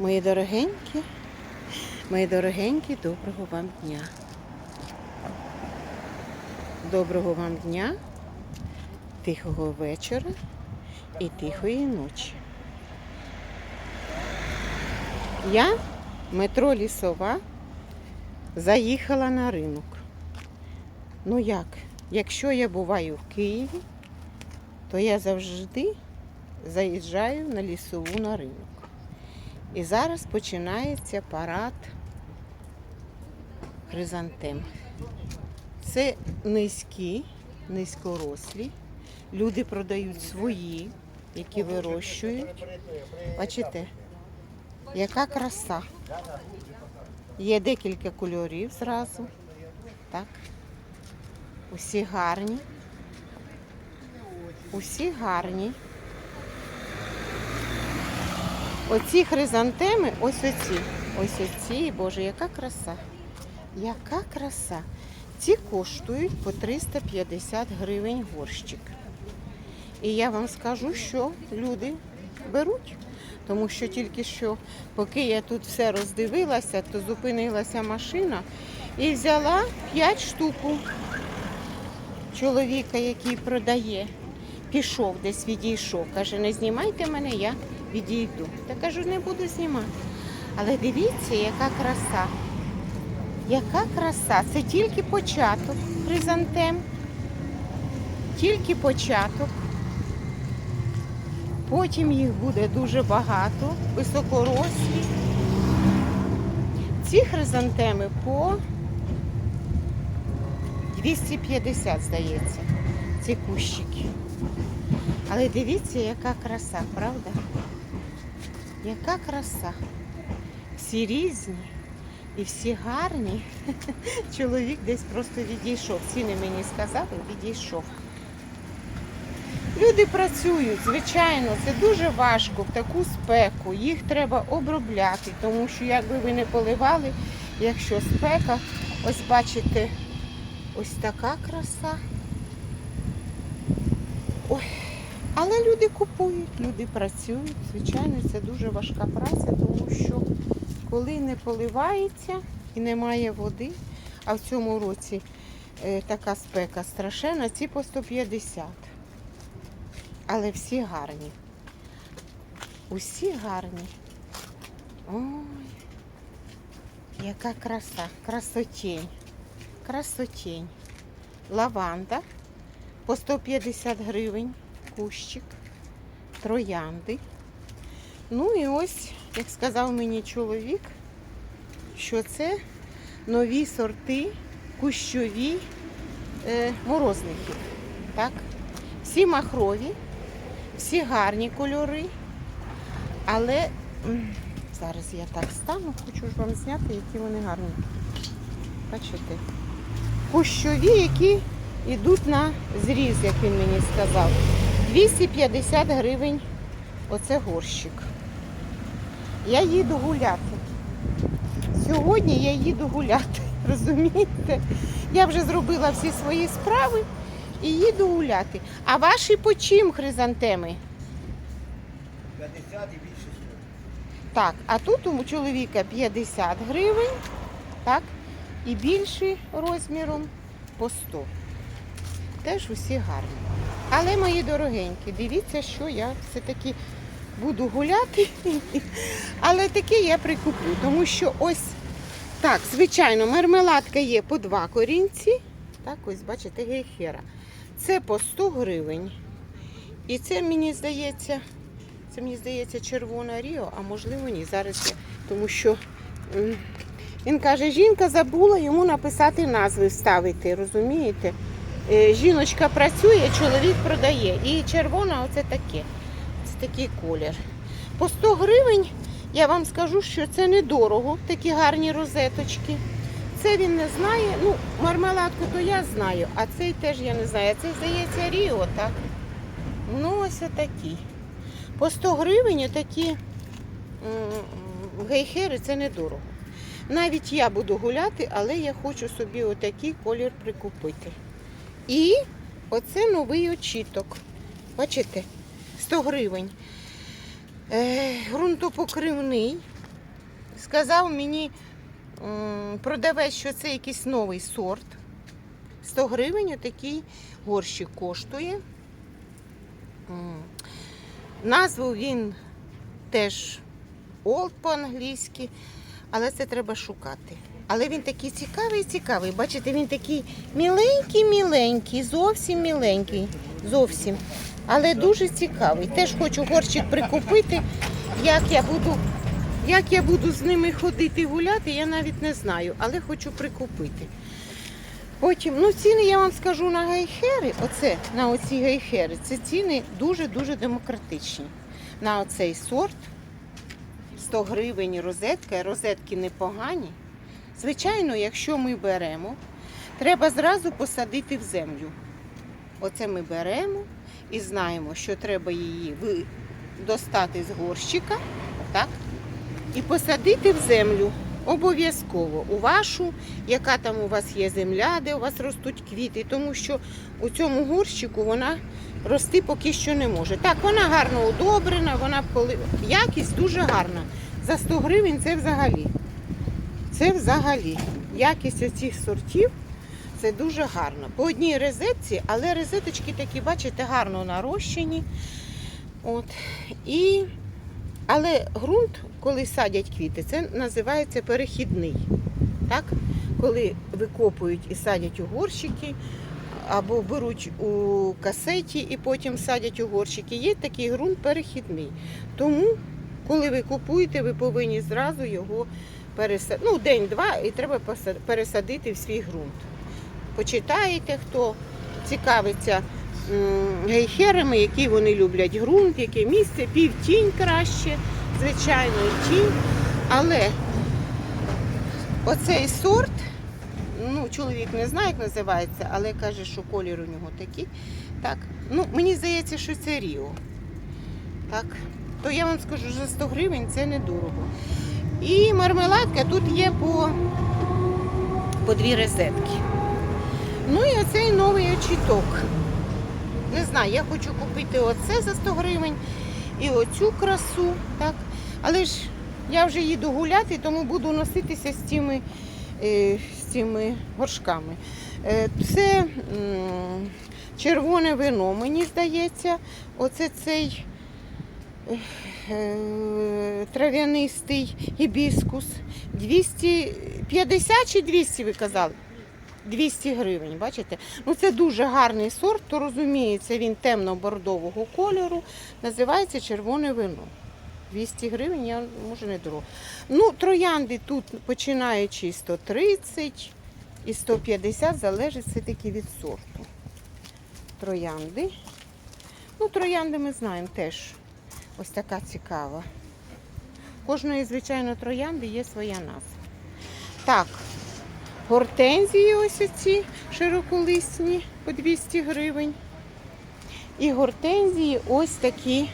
Мої дорогенькі, мої дорогенькі, доброго вам дня. Доброго вам дня, тихого вечора і тихої ночі. Я, метро Лісова, заїхала на ринок. Ну як, якщо я буваю в Києві, то я завжди заїжджаю на лісову на ринок. І зараз починається парад хризантем. Це низькі, низькорослі. Люди продають свої, які вирощують. Бачите, яка краса. Є декілька кольорів зразу. Так. Усі гарні. Усі гарні. Оці хризантеми, ось оці. Ось оці, боже, яка краса. Яка краса. Ці коштують по 350 гривень горщик. І я вам скажу, що люди беруть. Тому що тільки що, поки я тут все роздивилася, то зупинилася машина і взяла 5 штук. Чоловіка, який продає, пішов десь відійшов. Каже, не знімайте мене, я відійду. Та кажу, не буду знімати. Але дивіться, яка краса. Яка краса. Це тільки початок хризантем. Тільки початок. Потім їх буде дуже багато, високорослі. Ці хризантеми по 250, здається, ці кущики. Але дивіться, яка краса, правда? Яка краса. Всі різні і всі гарні. Чоловік десь просто відійшов. Ціни мені сказали, відійшов. Люди працюють, звичайно, це дуже важко в таку спеку. Їх треба обробляти, тому що якби ви не поливали, якщо спека, ось бачите, ось така краса. Ой. Але люди купують, люди працюють. Звичайно, це дуже важка праця, тому що коли не поливається і немає води, а в цьому році е, така спека страшенна, ці по 150. Але всі гарні. Усі гарні. Ой, яка краса, красотень. Красотень. Лаванда по 150 гривень кущик, троянди. Ну і ось, як сказав мені чоловік, що це нові сорти кущові е, морозників. Так? Всі махрові, всі гарні кольори. Але зараз я так стану, хочу ж вам зняти, які вони гарні. Бачите? Кущові, які йдуть на зріз, як він мені сказав. 250 гривень оце горщик. Я їду гуляти. Сьогодні я їду гуляти, розумієте? Я вже зробила всі свої справи і їду гуляти. А ваші по чим хризантеми? 50 і більше 100. Так, а тут у чоловіка 50 гривень, так, і більший розміром по 100. Теж усі гарні. Але, мої дорогенькі, дивіться, що я все-таки буду гуляти. Але таке я прикуплю, тому що ось так, звичайно, мармеладка є по два корінці. Так, ось, бачите, гейхера. Це по 100 гривень. І це мені здається, це мені здається червона Ріо, а можливо ні. Зараз я, тому що він каже, жінка забула йому написати назви вставити, розумієте? Е, Жіночка працює, чоловік продає. І червона оце таке. Це такий колір. По 100 гривень я вам скажу, що це недорого, такі гарні розеточки. Це він не знає. Ну, мармеладку то я знаю, а цей теж я не знаю. Це, здається, Ріо, так? Ну, ось отакі. По 100 гривень такі гейхери це недорого. Навіть я буду гуляти, але я хочу собі отакий колір прикупити. І оце новий очіток. Бачите, 100 гривень. Е, грунтопокривний. сказав мені м, продавець, що це якийсь новий сорт. 100 гривень отакий горщик коштує. М, Назву він теж Old по-англійськи, але це треба шукати. Але він такий цікавий, цікавий. Бачите, він такий міленький-міленький, зовсім міленький. Зовсім. Але дуже цікавий. Теж хочу горщик прикупити. Як я буду, як я буду з ними ходити гуляти, я навіть не знаю, але хочу прикупити. Потім, ну ціни я вам скажу на гейхери, оце, на оці гейхери, це ціни дуже-дуже демократичні. На оцей сорт 100 гривень розетка, розетки непогані. Звичайно, якщо ми беремо, треба зразу посадити в землю. Оце ми беремо і знаємо, що треба її достати з горщика, так? І посадити в землю. Обов'язково у вашу, яка там у вас є земля, де у вас ростуть квіти, тому що у цьому горщику вона рости поки що не може. Так, вона гарно удобрена, вона якість дуже гарна. За 100 гривень це взагалі. Це взагалі. Якість оцих сортів це дуже гарно. По одній розетці, але розеточки такі, бачите, гарно нарощені. От. І... Але ґрунт, коли садять квіти, це називається перехідний. Так? Коли викопують і садять у горщики, або беруть у касеті і потім садять у горщики, є такий ґрунт перехідний. Тому, коли ви купуєте, ви повинні зразу його пересадити. Ну, день-два і треба пересадити в свій ґрунт. Почитаєте, хто цікавиться гейхерами, які вони люблять ґрунт, яке місце, півтінь краще, звичайно, і тінь. Але оцей сорт, ну, чоловік не знає, як називається, але каже, що колір у нього такий. Так, ну, мені здається, що це Ріо. Так, то я вам скажу, за 100 гривень це недорого. І мармеладка тут є по, по дві розетки. Ну і оцей новий очіток. Не знаю, я хочу купити оце за 100 гривень і оцю красу. Так? Але ж я вже їду гуляти, тому буду носитися з цими, е, з цими горшками. Е, це червоне вино, мені здається. Оце цей е, трав'янистий гібіскус. 250 чи 200 ви казали? 200 гривень, бачите? Ну це дуже гарний сорт, то розуміється, він темно-бордового кольору. Називається червоне вино. 200 гривень, я може не дорого. Ну, троянди тут починаючи 130 і 150, залежить все-таки від сорту. Троянди. Ну, троянди ми знаємо теж. Ось така цікава. Кожної, звичайно, троянди є своя назва. Так, Гортензії ось оці широколисні по 200 гривень. І гортензії ось такі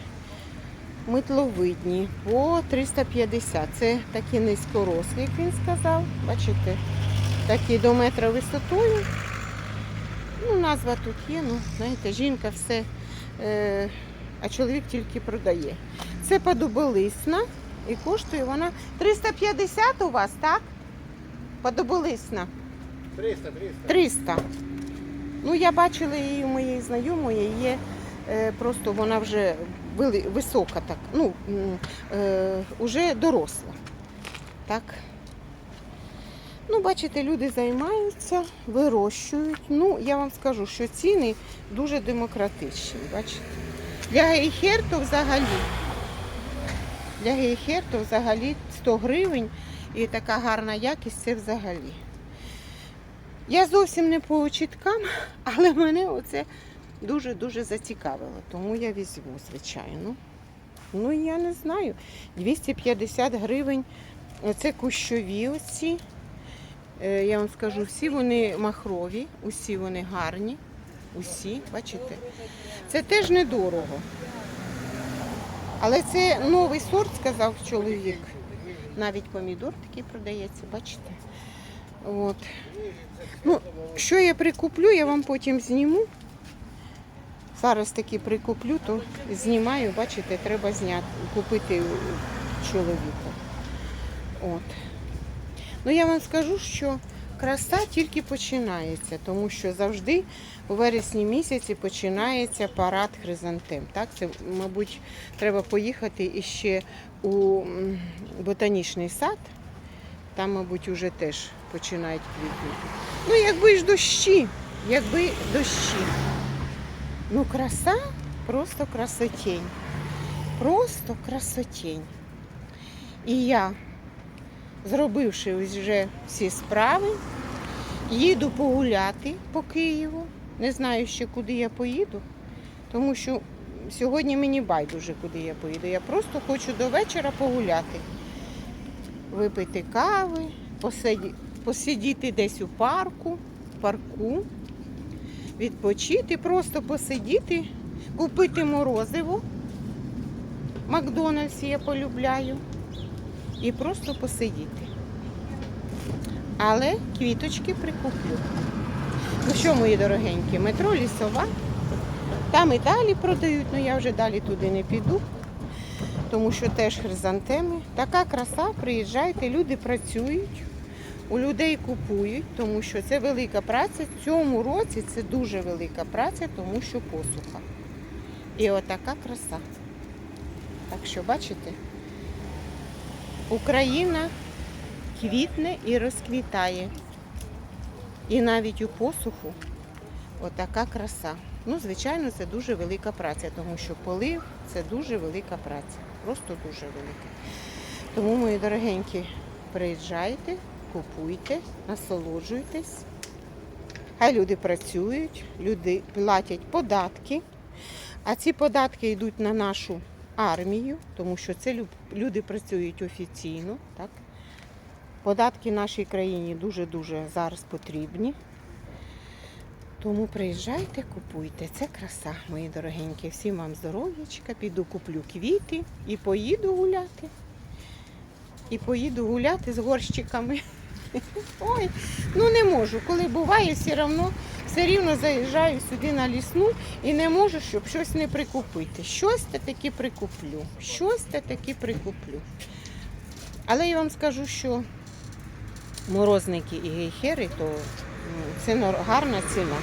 митловидні по 350. Це такі низькорослі, як він сказав. Бачите, такі до метра висотою. Ну, назва тут є, ну, знаєте, жінка все, е, а чоловік тільки продає. Це подоболисна і коштує вона 350 у вас, так? Подоболисна. 300, 300. 300. Ну, я бачила її у моєї знайомої, є е, просто вона вже висока, так, ну, е, уже доросла. Так. Ну, бачите, люди займаються, вирощують. Ну, я вам скажу, що ціни дуже демократичні. Бачите? Для гейхер то взагалі. Для гейхер то взагалі 100 гривень і така гарна якість це взагалі. Я зовсім не по очіткам, але мене оце дуже-дуже зацікавило. Тому я візьму, звичайно. Ну, я не знаю. 250 гривень. Оце кущові оці. Е, Я вам скажу, всі вони махрові, усі вони гарні. Усі, бачите? Це теж недорого. Але це новий сорт, сказав чоловік. Навіть помідор такий продається, бачите? От. Ну, що я прикуплю, я вам потім зніму. Зараз таки прикуплю, то знімаю, бачите, треба зняти, купити чоловіка. От. Ну я вам скажу, що краса тільки починається, тому що завжди у вересні місяці починається парад хризантем. Так? Це, мабуть, треба поїхати іще у ботанічний сад. Там, мабуть, уже теж починають квітнути. Ну, якби ж дощі, якби дощі. Ну, краса, просто красотень. Просто красотень. І я, зробивши вже всі справи, їду погуляти по Києву. Не знаю ще, куди я поїду, тому що сьогодні мені байдуже, куди я поїду. Я просто хочу до вечора погуляти, випити кави, посиді- посидіти десь у парку, парку, відпочити, просто посидіти, купити морозиво. Макдональдс я полюбляю. І просто посидіти. Але квіточки прикуплю. Ну що, мої дорогенькі, метро лісова. Там і далі продають, але я вже далі туди не піду, тому що теж хризантеми. Така краса, приїжджайте, люди працюють, у людей купують, тому що це велика праця. В цьому році це дуже велика праця, тому що посуха. І отака краса. Так що, бачите, Україна квітне і розквітає. І навіть у посуху отака краса. Ну, звичайно, це дуже велика праця, тому що полив це дуже велика праця. Просто дуже велика. Тому, мої дорогенькі, приїжджайте, купуйте, насолоджуйтесь. Хай люди працюють, люди платять податки, а ці податки йдуть на нашу армію, тому що це люди працюють офіційно. Так? Податки нашій країні дуже-дуже зараз потрібні. Тому приїжджайте, купуйте. Це краса, мої дорогенькі. Всім вам здоров'ячка, піду куплю квіти і поїду гуляти. І поїду гуляти з горщиками. Ой, ну не можу. Коли буває, все одно все рівно заїжджаю сюди на лісну і не можу, щоб щось не прикупити. Щось та таки прикуплю. Щось та таки прикуплю. Але я вам скажу, що морозники і гейхери, то ну, це гарна ціна.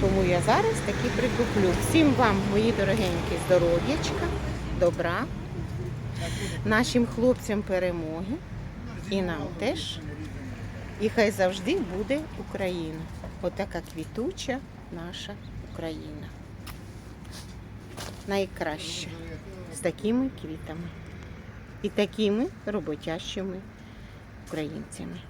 Тому я зараз таки прикуплю. Всім вам, мої дорогенькі, здоров'ячка, добра, нашим хлопцям перемоги і нам теж. І хай завжди буде Україна. Отака квітуча наша Україна. Найкраща. З такими квітами і такими роботящими українцями.